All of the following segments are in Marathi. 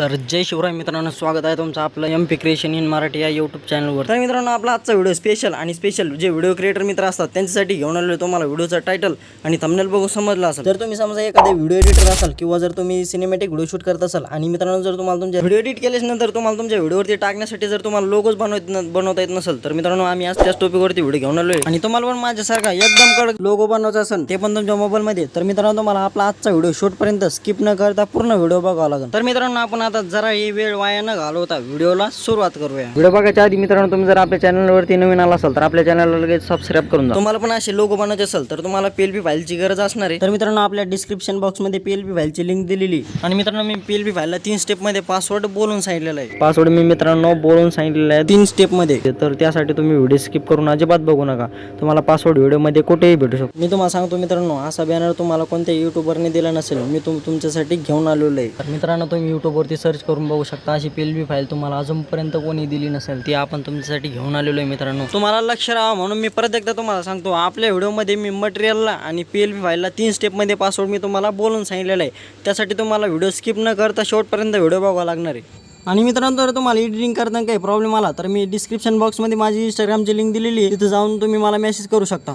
तर जय शिवराय मित्रांनो स्वागत आहे तुमचं आपलं M P creation in Marathi या यूट्यूब चॅनलवर तर मित्रांनो आपला आजचा व्हिडिओ स्पेशल आणि स्पेशल जे व्हिडिओ क्रिएटर मित्र असतात त्यांच्यासाठी घेऊन आलेलो आहे तुम्हाला व्हिडिओचा टायटल आणि थंबनेल बघून समजला असेल. जर तुम्ही समजा एखादे व्हिडिओ एडिटर असाल किंवा जर तुम्ही सिनेमॅटिक व्हिडिओ शूट करत असाल आणि मित्रांनो जर तुम्हाला तुमच्या व्हिडिओ एडिट केल्यानंतर तुम्हाला तुमच्या व्हिडिओवरती टाकण्यासाठी जर तुम्हाला लोगोच बनवत बनवता येत नसेल तर मित्रांनो आम्ही आज त्याच टॉपिकवरती व्हिडिओ घेऊन आलो आहे आणि तुम्हाला पण माझ्यासारखा एकदम कडक लोगो बनवायचा असेल ते पण तुमच्या मोबाईलमध्ये तर मित्रांनो तुम्हाला आपला आजचा व्हिडिओ शूटपर्यंत स्किप न करता पूर्ण व्हिडिओ बघावा लागेल. तर मित्रांनो आपण आता जरा ही वेळ वाया न घालवता व्हिडिओला सुरुवात करूया. व्हिडिओ बघायच्या आधी मित्रांनो तुम्ही जर आपल्या चॅनलवरती नवीन आला असाल तर आपल्या चॅनलला लगेच सबस्क्राईब करून द्या. तुम्हाला पण असे लोगो बनवायचे असेल तर तुम्हाला पीएलपी फाईलची गरज असणार आहे. तर मित्रांनो आपल्या डिस्क्रिप्शन बॉक्समध्ये पीएलपी फाईलची लिंक दिलेली आणि मित्रांनो मी पीएलपी फाईलला तीन स्टेपमध्ये पासवर्ड बोलून सांगितलेला आहे. पासवर्ड मी मित्रांनो बोलून सांगितलेला आहे. तीन स्टेपमध्ये तर त्यासाठी तुम्ही व्हिडिओ स्किप करून अजिबात बघू नका. तुम्हाला पासवर्ड व्हिडिओमध्ये कुठेही भेटू शकतो. मी तुम्हाला सांगतो मित्रांनो असा बॅनर तुम्हाला कोणत्या युट्यूबरने दिला नसेल. मी तुम तुमच्यासाठी घेऊन आलेलो आहे. तर मित्रांनो तुम्ही युट्यूबवरती सर्च करून बघू शकता. अशी पीएलपी फाईल तुम्हाला अजूनपर्यंत कोणी दिली नसेल ती आपण तुमच्यासाठी घेऊन आलेलो आहे मित्रांनो. तुम्हाला लक्ष राहा म्हणून मी परत एकदा तुम्हाला सांगतो आपल्या व्हिडिओमध्ये मी मटेरियलला आणि पीएलपी फाईलला तीन स्टेपमध्ये पासवर्ड मी तुम्हाला बोलून सांगितलेलं आहे. त्यासाठी तुम्हाला व्हिडिओ स्किप न करता शेवटपर्यंत व्हिडिओ बघावा लागणार आहे. आणि मित्रांनो जर तुम्हाला एडिटिंग करताना काही प्रॉब्लेम आला तर मी डिस्क्रिप्शन बॉक्समध्ये माझी इंस्टाग्रामची लिंक दिलेली आहे. तिथं जाऊन तुम्ही मला मेसेज करू शकता.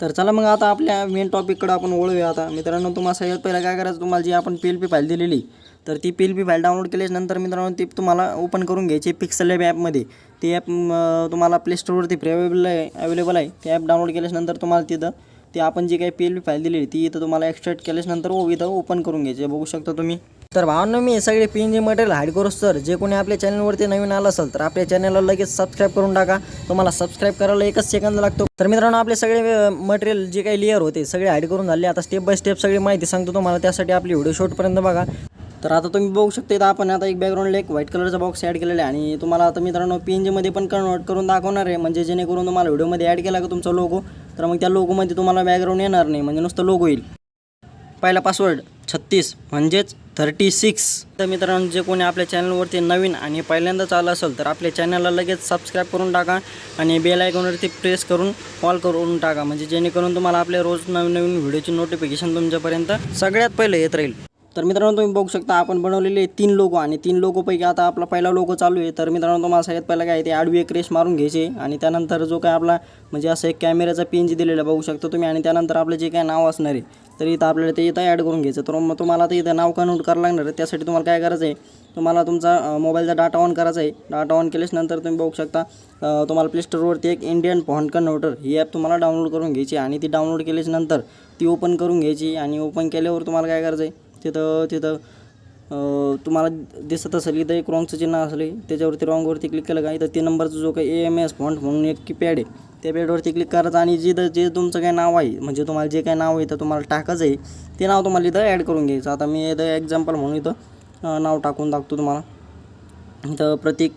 तर चला मग आता आपल्या मेन टॉपिककडं आपण ओळूया आता. मित्रांनो तुम्हाला सगळ्यात पहिला काय करायचं? तुम्हाला जी आपण पी एल पी फाईल दिलेली तर ती P L P file download केल्यानंतर मित्रांनो ती तुम्हाला ओपन करून घ्यायची पिक्सल लॅब ॲपमध्ये ती ॲप तुम्हाला प्ले स्टोरवरती फ्री अवेलेबल आहे अवेलेबल आहे. ती ॲप डाउनलोड केल्यानंतर तुम्हाला तिथं ते आपण जी काही पी एल पी फाईल दिली ती इथं तुम्हाला एक्स्ट्रॅक्ट केल्यानंतर ओ इथं ओपन करून घ्यायचे बघू शकता तुम्ही. तर भावांनो मी हे सगळे P N G material hide करू सर जे कोणी आपल्या चॅनलवरती नवीन आलं असेल तर आपल्या चॅनलला लगेच सबस्क्राईब करून टाका. तुम्हाला सबस्क्राईब करायला एकच सेकंद लागतो. तर मित्रांनो आपले सगळे मटेरियल जे काही लेअर होते सगळे हाईड करून झाले. आता स्टेप बाय स्टेप सगळी माहिती सांगतो तुम्हाला. त्यासाठी आपली व्हिडिओ शॉटपर्यंत बघा. तर आता तुम्ही बघू शकता इथं आपण आता एक बॅकग्राऊंडला एक व्हाईट कलरचा बॉक्स ॲड केलेला आहे. आणि तुम्हाला आता मित्रांनो पी एन जीमध्ये पण कन्वर्ट करून दाखवणार आहे. म्हणजे जेणेकरून तुम्हाला व्हिडिओमध्ये ॲड केला का तुमचा लोगो तर मग त्या लोगोमध्ये तुम्हाला बॅकग्राऊंड येणार नाही. म्हणजे नुसतं लोगो येईल. पहिला पासवर्ड छत्तीस म्हणजेच थर्टी सिक्स तर मित्रांनो जे कोणी आपल्या चॅनलवरती नवीन आणि पहिल्यांदाच आलं असेल तर आपल्या चॅनलला लगेच सबस्क्राईब करून टाका आणि बेल आयकॉनवरती प्रेस करून कॉल करून टाका. म्हणजे जेणेकरून तुम्हाला आपल्या रोज नवीन नवीन व्हिडिओची नोटिफिकेशन तुमच्यापर्यंत सगळ्यात पहिले येत राहील. तर मित्रांनो तुम्ही बघू शकता आपण बनवलेले तीन लोगो आणि तीन लोगोपैकी आता आपला पहिला लोगो चालू आहे. तर मित्रांनो तुम्हाला सगळ्यात पहिला काय ते आडवी एक रेस मारून घ्यायचे आणि त्यानंतर जो काय आपला म्हणजे असं एक कॅमेऱ्याचा पिन जी दिलेला बघू शकता तुम्ही. आणि त्यानंतर आपलं जे काय नाव असणार आहे तर इथं आपल्याला ते इथं ॲड करून घ्यायचं. तर मग तुम्हाला आता इथं नाव कन्वर्ट करावं लागणार आहे. त्यासाठी तुम्हाला काय करायचं आहे तुम्हाला तुमचा मोबाईलचा डाटा ऑन करायचा आहे. डाटा ऑन केल्यानंतर तुम्ही बघू शकता तुम्हाला प्ले स्टोरवरती एक इंडियन फॉन्ट कन्व्हर्टर ही ॲप तुम्हाला डाउनलोड करून घ्यायची आणि ती डाउनलोड केल्याच्यानंतर ती ओपन करून घ्यायची आणि ओपन केल्यावर तुम्हाला काय करायचं आहे तिथं तिथं तुम्हाला दिसत असेल इथं एक रॉंगचं चिन्ह असले त्याच्यावरती रॉंगवरती क्लिक केलं का? इथं तीन नंबरचा जो काही ए एम एस फॉन्ट म्हणून एक कीपॅड आहे त्या पॅडवरती क्लिक करायचं आणि जिथं जे तुमचं काय नाव आहे म्हणजे तुम्हाला जे काय नाव आहे तर तुम्हाला टाकायचं आहे ते नाव तुम्हाला इथं ॲड करून घ्यायचं. आता मी इथं एक्झाम्पल म्हणून इथं नाव टाकून दाखतो तुम्हाला. इथं प्रतीक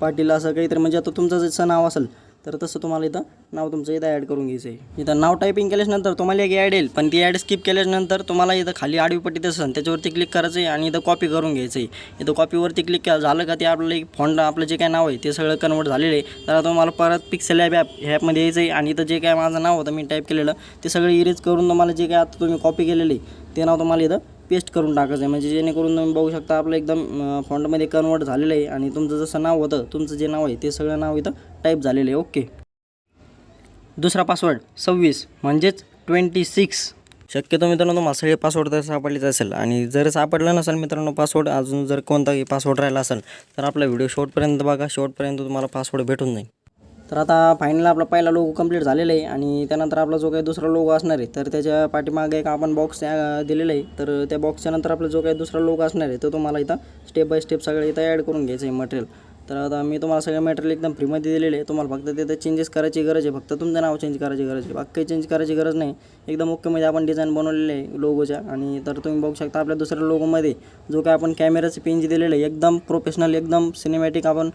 पाटील असं काहीतरी म्हणजे आता तुमचं जसं नाव असेल तर तसं तुम्हाला इथं नाव तुमचं इथं ॲड करून घ्यायचं आहे. इथं नाव टायपिंग केल्यानंतर तुम्हाला एक ॲड येईल. पण ती ॲड स्किप केल्यानंतर तुम्हाला इथं खाली आडवी पट्टी दिसेल त्याच्यावरती क्लिक करायचं आहे आणि इथं कॉपी करून घ्यायचं आहे. इथं कॉपीवरती क्लिक केलं झालं का ते आपलं एक फॉन्ट आपलं जे काय नाव आहे ते सगळं कन्वर्ट झालेलं आहे. तर तुम्हाला परत पिक्सेल ॲप ॲप ह्या ॲपमध्ये यायचं आहे आणि इथं जे काय माझं नाव होतं मी टाईप केलेलं ते सगळं इरेज करून तुम्हाला जे काय आता तुम्ही कॉपी केलेलं आहे ते नाव तुम्हाला इथं पेस्ट करून टाकायचं आहे. म्हणजे जेणेकरून तुम्ही बघू शकता आपलं एकदम फॉन्टमध्ये कन्वर्ट झालेलं आहे आणि तुमचं जसं नाव होतं तुमचं जे नाव आहे ते सगळं नाव इथं टाईप झालेलं आहे. ओके दुसरा पासवर्ड सव्वीस म्हणजेच ट्वेंटी सिक्स शक्यतो मित्रांनो तुम्हाला सगळे पासवर्ड तर सापडलेच असेल. आणि जर सापडलं नसेल मित्रांनो पासवर्ड अजून जर कोणताही पासवर्ड राहिला असेल तर आपला व्हिडिओ शेवटपर्यंत बघा. शेवटपर्यंत तुम्हाला पासवर्ड भेटून जाईल. तर आता फायनल आपला पहिला लोगो कंप्लीट झालेला आहे. आणि त्यानंतर आपला जो काही दुसरा लोगो असणार आहे तर त्याच्या पाठीमागे एक आपण बॉक्स दिलेला आहे. तर त्या बॉक्सच्या नंतर आपला जो काही दुसरा लोगो असणार आहे तो तुम्हाला इथं स्टेप बाय स्टेप सगळं इथं ॲड करून घ्यायचं आहे मटेरियल तर आता मी तुम्हाला सगळे मटेरियल एकदम फ्रीमध्ये दिलेले आहे तुम्हाला फक्त तिथे चेंजेस करायची गरज आहे. फक्त तुमचं नाव चेंज करायची गरज आहे. बाकी काही चेंज करायची गरज नाही. एकदम ओकेमध्ये आपण डिझाईन बनवलेले आहे लोगोच्या आणि तर तुम्ही बघू शकता आपल्या दुसऱ्या लोगोमध्ये जो काय आपण कॅमेराचं पेंज दिलेलं आहे एकदम प्रोफेशनल एकदम सिनेमॅटिक आपण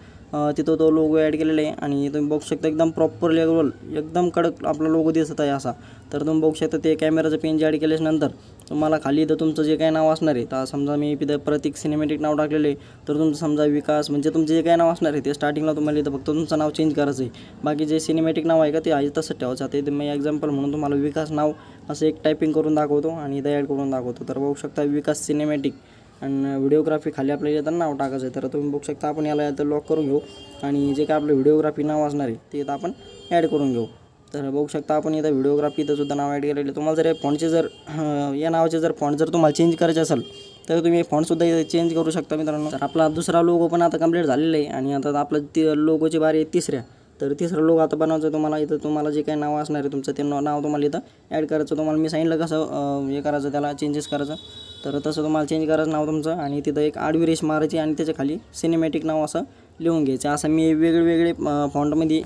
तिथं तो लोगो ॲड केलेला आहे. आणि तुम्ही बघू शकता एकदम प्रॉपर लेवल एकदम कडक आपला लोगो दिसत आहे असा. तर तुम्ही बघू शकता ते कॅमेराचं पेंज ॲड केल्यानंतर तुम्हाला खाली इथं तुमचं जे काय नाव असणार आहे तर समजा मी इथं प्रतीक सिनेमॅटिक नाव टाकलेलं आहे तर तुमचं समजा विकास म्हणजे तुमचं जे काय नाव असणार आहे ते स्टार्टिंगला तुम्हाला इथं फक्त तुमचं नाव चेंज करायचं आहे. बाकी जे सिनेमॅटिक नाव आहे का ते आहे तसं ठेवायचं. आता ते मी एक्झाम्पल म्हणून तुम्हाला विकास नाव असं एक टायपिंग करून दाखवतो आणि इथं ॲड करून दाखवतो. तर बघू शकता विकास सिनेमॅटिक आणि व्हिडिओग्राफी खाली आपल्याला येतं नाव टाकायचं आहे तर तुम्ही बघू शकता आपण याला तर लॉक करून घेऊ. आणि जे काय आपलं व्हिडिओग्राफी नाव असणार आहे ते इथं आपण ॲड करून घेऊ. तर बघू शकता आपण इथं व्हिडिओग्राफी इथं सुद्धा नाव ॲड केलेलं आहे. तुम्हाला जर या फॉन्टचे जर या नावाचे जर फॉन्ट जर तुम्हाला चेंज करायचे असेल तर तुम्ही फॉन्टसुद्धा इथे चेंज करू शकता मित्रांनो. तर आपला दुसरा लोगो पण आता कंप्लीट झालेला आहे आणि आता आपलं ती लोगोची बारी आहे तिसऱ्या. तर तिसरं लोगो आता बनवायचं तुम्हाला इथं तुम्हाला जे काही नाव असणार आहे तुमचं ते नाव नाव तुम्हाला इथं ॲड करायचं. तुम्हाला मी सांगितलं कसं हे करायचं त्याला चेंजेस करायचं. तर तसं तुम्हाला चेंज करायचं नाव तुमचं आणि तिथं एक आडवी रेष मारायची आणि त्याच्याखाली सिनेमॅटिक नाव असं लिहून घ्यायचं. असं मी वेगवेगळे फॉन्टमध्ये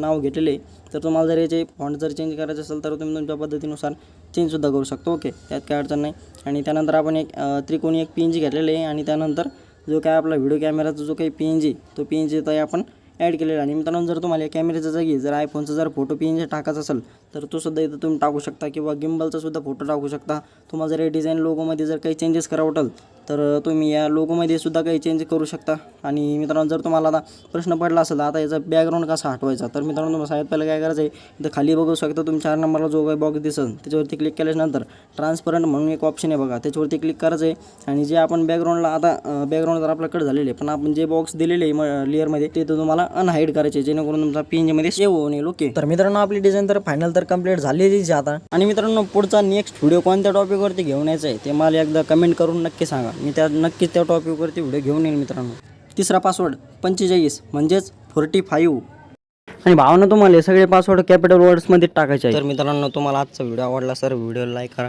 नाव घेतलेले आहे. तर तुम्हाला जर याचे फॉन्ट जर चेंज करायचे असेल तर तुम्ही तुमच्या पद्धतीनुसार चेंजसुद्धा करू शकतो. ओके त्यात काय अडचण नाही. आणि त्यानंतर आपण एक त्रिकोणी एक पी एन जी घेतलेले आहे. आणि त्यानंतर जो काय आपला व्हिडिओ कॅमेराचा जो काही पी एन जी तो पी एन जी तर आपण ॲड केलेला. आणि मित्रांनो जर तुम्हाला या जागी जर आयफोनचा जर फोटो पिन टाकायचा असेल तर तो सुद्धा इथं तुम्ही टाकू शकता किंवा गिम्बलचा सुद्धा फोटो टाकू शकता. तुम्हाला जर या डिझाईन लोगोमध्ये जर काही चेंजेस करा वाटेल तर तुम्ही या लोगोमध्ये सुद्धा काही चेंज करू शकता. आणि मित्रांनो जर तुम्हाला आता प्रश्न पडला असेल आता याचा बॅकग्राऊंड कसा हटवायचा तर मित्रांनो तुम्हाला सगळ्यात पहिलं काय करायचं आहे इथं खाली बघू शकता तुम्ही चार नंबरला जो काही बॉक्स दिसेल त्याच्यावरती क्लिक केल्यानंतर ट्रान्सपरंट म्हणून एक ऑप्शन आहे बघा त्याच्यावरती क्लिक करायचं आहे आणि जे आपण बॅकग्राऊंडला आता बॅकग्राऊंड जर आपल्याकडे झालेले आहे पण आपण जे बॉक्स दिलेले आहे लेअरमध्ये ते तर तुम्हाला अनहाईड करायचे जेणेकरून तुमचा पी एन जीमध्ये सेव्ह होऊन येईल ओके तर मित्रांनो आपली डिझाईन तर फायनल तर कंप्लीट झालेलीच आहे आता. आणि मित्रांनो पुढचा नेक्स्ट व्हिडिओ कोणत्या टॉपिकवरती घेऊन यायचा आहे ते मला एकदा कमेंट करून नक्की सांगा. मी त्या नक्कीच त्या टॉपिकवरती व्हिडिओ घेऊन येईल मित्रांनो. तिसरा पासवर्ड पंचेचाळीस म्हणजेच फोर्टी फाईव्ह आणि भावना तुम्हाला हे सगळे पासवर्ड कॅपिटल वर्ड्समध्ये टाकायचे तर मित्रांनो तुम्हाला आजचा व्हिडिओ आवडला सर व्हिडिओ लाईक करा.